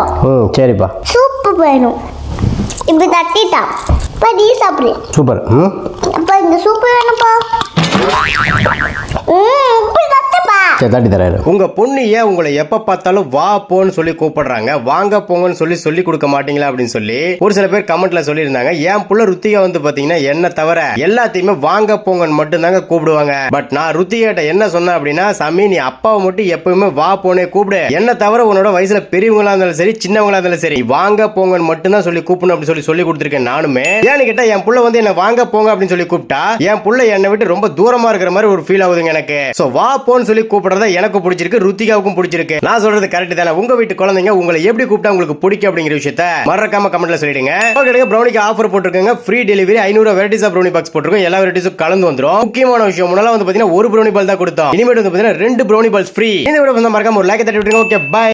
வேணும் ம் சரிப்பா. சூப்பு வேணும். இப்படி தட்டிட்டான் இப்போ நீ சாப்பிடு. சூப்பர் ம்? அப்பா இந்த சூப்பு சரி தட்டி உங்க பொண்ணு ஏன் உங்களை எப்ப பார்த்தாலும் வா போன்னு சொல்லி கூப்பிடுறாங்க? வாங்க போங்கன்னு சொல்லி சொல்லி கொடுக்க மாட்டீங்களா அப்படின்னு சொல்லி ஒரு சில பேர் கமெண்ட்ல சொல்லியிருந்தாங்க. என் புள்ள ருத்திகா வந்து பாத்தீங்கன்னா என்ன தவிர எல்லாத்தையுமே வாங்க போங்கன்னு மட்டும்தாங்க கூப்பிடுவாங்க. பட் நான் ருத்திகிட்ட என்ன சொன்னேன் அப்படின்னா சமி நீ அப்பாவை மட்டும் எப்பவுமே வா போனே கூப்பிடு. என்ன தவிர உன்னோட வயசுல பெரியவங்களா இருந்தாலும் சரி சின்னவங்களா இருந்தாலும் சரி வாங்க போங்கன்னு மட்டும்தான் சொல்லி கூப்பிடணும் அப்படின்னு சொல்லி சொல்லி கொடுத்துருக்கேன் நானுமே. ஏன்னு கேட்டா என் புள்ள வந்து என்ன வாங்க போங்க அப்படின்னு சொல்லி கூப்பிட்டா என் புள்ள என்னை விட்டு ரொம்ப தூரமா இருக்கிற மாதிரி ஒரு ஃபீல் ஆகுதுங்க எனக்கு. சோ வா போன்னு சொல்லி கூப்பிடுறதா எனக்கு பிடிச்சிருக்கு ருத்திகாவுக்கும் பிடிச்சிருக்கு. நான் சொல்றது கரெக்ட் தானே? உங்க வீட்டு குழந்தைங்க உங்களை எப்படி கூப்பிட்டா உங்களுக்கு பிடிக்கும் அப்படிங்கிற விஷயத்த மறக்காம கமெண்ட்ல சொல்லிடுங்க. ஓகே ப்ரௌனிக்கு ஆஃபர் போட்டிருக்காங்க. ஃப்ரீ டெலிவரி ஐநூறு வெரைட்டிஸ் ஆஃப் ப்ரௌனி பாக்ஸ் போட்டிருக்கோம். எல்லா வெரைட்டிஸும் கலந்து வந்துடும் முக்கியமான விஷயம் முன்னால வந்து பாத்தீங்கன்னா ஒரு ப்ரௌனி பால் தான் கொடுத்தோம். இனிமேட்டு வந்து பாத்தீங்கன்னா ரெண்டு ப்ரௌனி பால்ஸ் ஃப்ரீ இந்த வீடியோ வந்து மறக்காம ஒரு லைக் தட்டி விட்டுருங்க. Okay bye